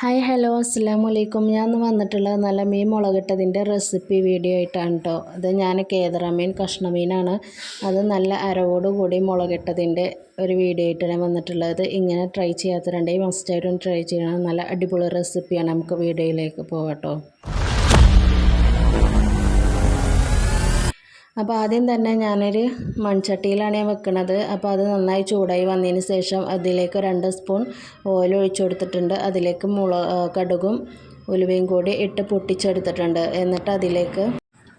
Hi hello അസ്സാം വലൈക്കും ഞാൻ ഇന്ന് വന്നിട്ടുള്ളത് നല്ല മീൻ മുളകിട്ടതിന്റെ റെസിപ്പി വീഡിയോ ആയിട്ടാണ് കേട്ടോ അത് ഞാൻ കേദറ മീൻ കഷ്ണമീനാണ്. അത് നല്ല അരവോട് കൂടി മുളകിട്ടതിന്റെ ഒരു വീഡിയോ ആയിട്ടാണ് വന്നിട്ടുള്ളത്. ഇങ്ങനെ ട്രൈ ചെയ്യാത്തവരുണ്ടെങ്കിൽ മസ്റ്റായിട്ടും ട്രൈ ചെയ്യണം. നല്ല അടിപൊളി റെസിപ്പിയാണ്. നമുക്ക് വീഡിയോയിലേക്ക് പോകാം അപ്പോൾ ആദ്യം തന്നെ ഞാനൊരു മൺചട്ടിയിലാണ് ഞാൻ വെക്കുന്നത് അപ്പോൾ അത് നന്നായി ചൂടായി വന്നതിന് ശേഷം അതിലേക്ക് രണ്ട് സ്പൂൺ ഓയിൽ ഒഴിച്ചു കൊടുത്തിട്ടുണ്ട്. അതിലേക്ക് മുള കടുകും ഉലുവയും കൂടി ഇട്ട് പൊട്ടിച്ചെടുത്തിട്ടുണ്ട്. എന്നിട്ട് അതിലേക്ക്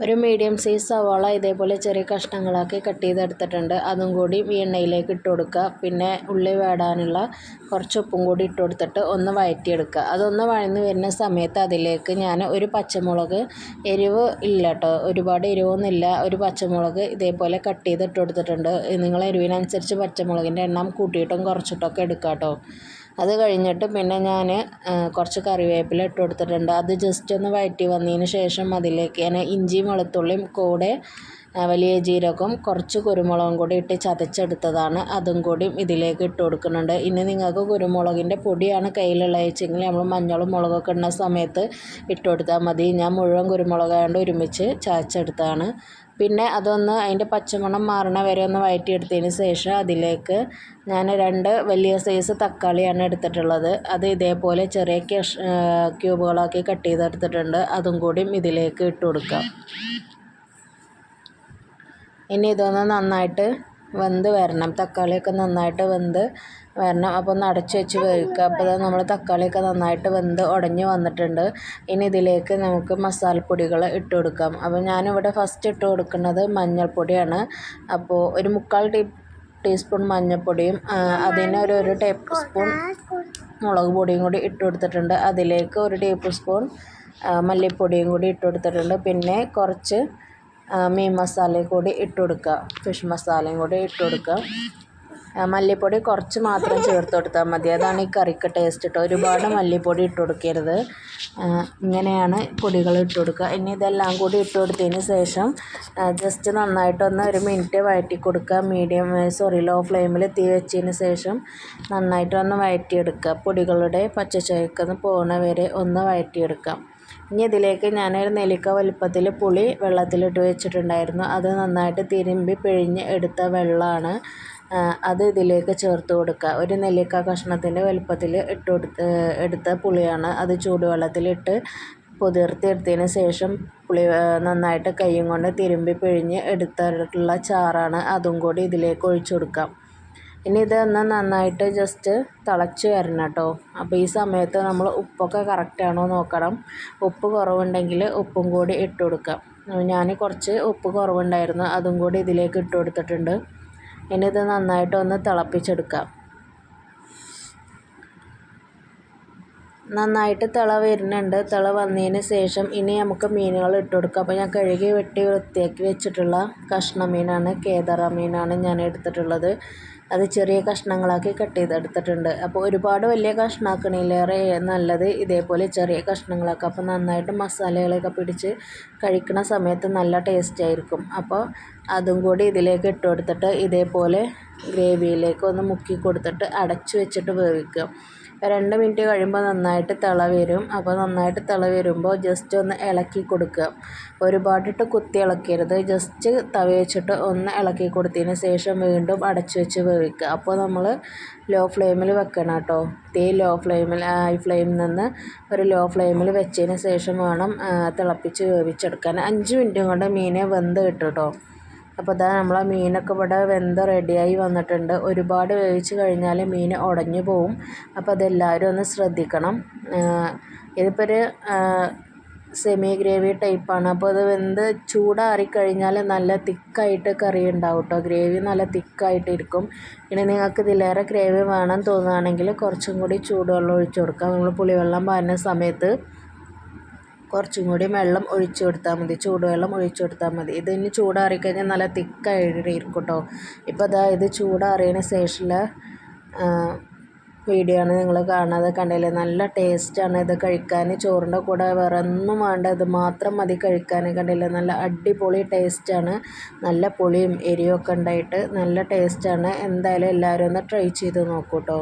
ഒരു മീഡിയം സൈസ് സവാള ഇതേപോലെ ചെറിയ കഷ്ണങ്ങളാക്കി കട്ട് ചെയ്തെടുത്തിട്ടുണ്ട്. അതും കൂടി എണ്ണയിലേക്ക് ഇട്ട് കൊടുക്കുക. പിന്നെ ഉള്ളി വേടാനുള്ള കുറച്ച് ഉപ്പും കൂടി ഇട്ട് കൊടുത്തിട്ട് ഒന്ന് വഴറ്റിയെടുക്കുക. അതൊന്ന് വഴന്ന് വരുന്ന സമയത്ത് അതിലേക്ക് ഞാൻ ഒരു പച്ചമുളക് എരിവ് ഇല്ല കേട്ടോ ഒരുപാട് എരിവൊന്നുമില്ല. ഒരു പച്ചമുളക് ഇതേപോലെ കട്ട് ചെയ്തിട്ട് കൊടുത്തിട്ടുണ്ട്. നിങ്ങൾ എരിവിനനുസരിച്ച് പച്ചമുളകിന്റെ എണ്ണം കൂട്ടിയിട്ടും കുറച്ചിട്ടൊക്കെ എടുക്കാം കേട്ടോ അത് കഴിഞ്ഞിട്ട് പിന്നെ ഞാൻ കുറച്ച് കറിവേപ്പില ഇട്ട് കൊടുത്തിട്ടുണ്ട്. അത് ജസ്റ്റ് ഒന്ന് വഴറ്റി വന്നതിന് ശേഷം അതിലേക്ക് ഞാൻ ഇഞ്ചിയും വെളുത്തുള്ളിയും കൂടെ വലിയ ജീരകം കുറച്ച് കുരുമുളകും കൂടി ഇട്ട് ചതച്ചെടുത്തതാണ്. അതും കൂടി ഇതിലേക്ക് ഇട്ട് കൊടുക്കുന്നുണ്ട്. ഇനി നിങ്ങൾക്ക് കുരുമുളകിന്റെ പൊടിയാണ് കയ്യിലുള്ളത് വെച്ചെങ്കിൽ നമ്മൾ മഞ്ഞളും മുളകൊക്കെ ഇടുന്ന സമയത്ത് ഇട്ട് കൊടുത്താൽ മതി. ഞാൻ മുഴുവൻ കുരുമുളകായതുകൊണ്ട് ഒരുമിച്ച് ചതച്ചെടുത്തതാണ്. പിന്നെ അതൊന്ന് അതിന്റെ പച്ചമണം മാറണ വരെ ഒന്ന് വഴറ്റിയെടുത്തതിന് ശേഷം അതിലേക്ക് ഞാൻ രണ്ട് വലിയ സൈസ് തക്കാളിയാണ് എടുത്തിട്ടുള്ളത്. അത് ഇതേപോലെ ചെറിയ ക്യൂബുകളാക്കി കട്ട് ചെയ്തെടുത്തിട്ടുണ്ട്. അതും കൂടി ഇതിലേക്ക് ഇട്ട് കൊടുക്കാം. ഇനി ഇതൊന്ന് നന്നായിട്ട് വെന്ത് വരണം. തക്കാളിയൊക്കെ നന്നായിട്ട് വെന്ത് വരണം. അപ്പോൾ ഒന്ന് അടച്ചു വെച്ച് വേവിക്കുക അപ്പോൾ നമ്മൾ തക്കാളിയൊക്കെ നന്നായിട്ട് വെന്ത് ഉടഞ്ഞ് വന്നിട്ടുണ്ട്. ഇനി ഇതിലേക്ക് നമുക്ക് മസാലപ്പൊടികൾ ഇട്ട് കൊടുക്കാം. അപ്പോൾ ഞാനിവിടെ ഫസ്റ്റ് ഇട്ട് കൊടുക്കുന്നത് മഞ്ഞൾപ്പൊടിയാണ്. അപ്പോൾ ഒരു മുക്കാൽ ടീ ടീസ്പൂൺ മഞ്ഞൾപ്പൊടിയും അതിന് ഒരു ഒരു ടേബിൾ സ്പൂൺ മുളക് പൊടിയും കൂടി ഇട്ട് കൊടുത്തിട്ടുണ്ട്. അതിലേക്ക് ഒരു ടേബിൾ സ്പൂൺ മല്ലിപ്പൊടിയും കൂടി ഇട്ട് കൊടുത്തിട്ടുണ്ട്. പിന്നെ കുറച്ച് മീൻ മസാലയും കൂടി ഇട്ട് കൊടുക്കുക. ഫിഷ് മസാലയും കൂടി ഇട്ട് കൊടുക്കുക. മല്ലിപ്പൊടി കുറച്ച് മാത്രം ചേർത്ത് കൊടുത്താൽ മതി. അതാണ് ഈ കറിക്ക് ടേസ്റ്റ് കേട്ടോ ഒരുപാട് മല്ലിപ്പൊടി ഇട്ട് കൊടുക്കരുത്. ഇങ്ങനെയാണ് പൊടികൾ ഇട്ട് കൊടുക്കുക. ഇനി ഇതെല്ലാം കൂടി ഇട്ട് കൊടുത്തതിന് ശേഷം ജസ്റ്റ് നന്നായിട്ടൊന്ന് ഒരു മിനിറ്റ് വഴറ്റി കൊടുക്കുക. മീഡിയം സോറി ലോ ഫ്ലെയിമിൽ തീ വെച്ചതിന് ശേഷം നന്നായിട്ടൊന്ന് വഴറ്റിയെടുക്കുക പൊടികളുടെ പച്ചച്ചുവയ്ക്കൊന്ന് പോകുന്ന വരെ ഒന്ന് വഴറ്റിയെടുക്കാം ഇനി ഇതിലേക്ക് ഞാനൊരു നെല്ലിക്ക വലുപ്പത്തിൽ പുളി വെള്ളത്തിലിട്ട് വെച്ചിട്ടുണ്ടായിരുന്നു. അത് നന്നായിട്ട് തിരുമ്പി പിഴിഞ്ഞ് എടുത്ത വെള്ളമാണ്. അത് ഇതിലേക്ക് ചേർത്ത് കൊടുക്കുക. ഒരു നെല്ലിക്ക കഷ്ണത്തിന്റെ വലുപ്പത്തിൽ ഇട്ട് കൊടുത്ത് എടുത്ത പുളിയാണ്. അത് ചൂടുവെള്ളത്തിലിട്ട് പുതിർത്തിയെടുത്തതിന് ശേഷം പുളി നന്നായിട്ട് കൈയും കൊണ്ട് തിരുമ്പി പിഴിഞ്ഞ് എടുത്തിട്ടുള്ള ചാറാണ്. അതും കൂടി ഇതിലേക്ക് ഒഴിച്ചു കൊടുക്കാം. ഇനി ഇതൊന്ന് നന്നായിട്ട് ജസ്റ്റ് തിളച്ച് വരണം കേട്ടോ അപ്പോൾ ഈ സമയത്ത് നമ്മൾ ഉപ്പൊക്കെ കറക്റ്റാണോ നോക്കണം. ഉപ്പ് കുറവുണ്ടെങ്കിൽ ഉപ്പും കൂടി ഇട്ട് കൊടുക്കാം. ഞാൻ കുറച്ച് ഉപ്പ് കുറവുണ്ടായിരുന്നു അതും കൂടി ഇതിലേക്ക് ഇട്ട് കൊടുത്തിട്ടുണ്ട്. ഇനി ഇത് നന്നായിട്ടൊന്ന് തിളപ്പിച്ചെടുക്കാം. നന്നായിട്ട് തിള വരുന്നുണ്ട്. തിള വന്നതിന് ശേഷം ഇനി നമുക്ക് മീനുകൾ ഇട്ട് കൊടുക്കാം. അപ്പോൾ ഞാൻ കഴുകി വെട്ടി വൃത്തിയാക്കി വെച്ചിട്ടുള്ള കഷ്ണ മീനാണ് കേദറ മീനാണ് ഞാൻ എടുത്തിട്ടുള്ളത്. അത് ചെറിയ കഷ്ണങ്ങളാക്കി കട്ട് ചെയ്തെടുത്തിട്ടുണ്ട്. അപ്പോൾ ഒരുപാട് വലിയ കഷ്ണമാക്കണേലേറെ നല്ലത് ഇതേപോലെ ചെറിയ കഷ്ണങ്ങളാക്കുക അപ്പോൾ നന്നായിട്ട് മസാലകളൊക്കെ പിടിച്ച് കഴിക്കുന്ന സമയത്ത് നല്ല ടേസ്റ്റ് ആയിരിക്കും. അപ്പോൾ അതും കൂടി ഇതിലേക്ക് ഇട്ട് കൊടുത്തിട്ട് ഇതേപോലെ ഗ്രേവിയിലേക്ക് ഒന്ന് മുക്കി കൊടുത്തിട്ട് അടച്ചു വെച്ചിട്ട് വേവിക്കുക. രണ്ട് മിനിറ്റ് കഴിയുമ്പോൾ നന്നായിട്ട് തിള വരും. അപ്പോൾ നന്നായിട്ട് തിള വരുമ്പോൾ ജസ്റ്റ് ഒന്ന് ഇളക്കി കൊടുക്കുക. ഒരുപാടിട്ട് കുത്തി ഇളക്കരുത്. ജസ്റ്റ് തവ വെച്ചിട്ട് ഒന്ന് ഇളക്കി കൊടുത്തതിന് ശേഷം വീണ്ടും അടച്ചു വെച്ച് വേവിക്കുക. അപ്പോൾ നമ്മൾ ലോ ഫ്ലെയിമിൽ വെക്കണം കേട്ടോ. തീ ലോ ഫ്ലെയിമിൽ ഹൈ ഫ്ലെയിമിൽ നിന്ന് ഒരു ലോ ഫ്ലെയിമിൽ വെച്ചതിന് ശേഷം വേണം തിളപ്പിച്ച് വേവിച്ചെടുക്കാൻ. അഞ്ച് മിനിറ്റും കൊണ്ട് മീനെ വെന്ത് കിട്ടും കേട്ടോ. അപ്പോൾ ഇതാ നമ്മൾ ആ മീനൊക്കെ ഇവിടെ വെന്ത് റെഡിയായി വന്നിട്ടുണ്ട്. ഒരുപാട് വേവിച്ച് കഴിഞ്ഞാൽ മീൻ ഉടഞ്ഞു പോവും. അപ്പോൾ അതെല്ലാവരും ഒന്ന് ശ്രദ്ധിക്കണം. ഇതിപ്പോൾ ഒരു സെമി ഗ്രേവി ടൈപ്പാണ് അപ്പോൾ അത് വെന്ത് ചൂടാറിക്കഴിഞ്ഞാൽ നല്ല തിക്കായിട്ട് കറി ഉണ്ടാവും കേട്ടോ ഗ്രേവി നല്ല തിക്കായിട്ട് ഇരിക്കും. ഇനി നിങ്ങൾക്ക് ഇതിലേറെ ഗ്രേവി വേണം തോന്നുകയാണെങ്കിൽ കുറച്ചും കൂടി ചൂടുവെള്ളം ഒഴിച്ചു കൊടുക്കാം. നമ്മൾ പുളിവെള്ളം പാരുന്ന സമയത്ത് കുറച്ചും കൂടി വെള്ളം ഒഴിച്ചു കൊടുത്താൽ മതി. ചൂടുവെള്ളം ഒഴിച്ചു കൊടുത്താൽ മതി. ഇത് ഇനി ചൂടാറിക്കഴിഞ്ഞാൽ നല്ല തിക്കായിരിക്കും കേട്ടോ ഇപ്പോൾ അതായത് ചൂടാറിയതിന് ശേഷമുള്ള വീഡിയോ ആണ് നിങ്ങൾ കാണാതെ കണ്ടില്ലേ നല്ല ടേസ്റ്റാണ് ഇത് കഴിക്കാൻ. ചോറിന്റെ കൂടെ വേറെ ഒന്നും വേണ്ട ഇത് മാത്രം മതി കഴിക്കാൻ കണ്ടില്ലേ നല്ല അടിപൊളി ടേസ്റ്റാണ്. നല്ല പുളിയും എരിവൊക്കെ ഉണ്ടായിട്ട് നല്ല ടേസ്റ്റാണ്. എന്തായാലും എല്ലാവരും ഒന്ന് ട്രൈ ചെയ്ത് നോക്കൂ കേട്ടോ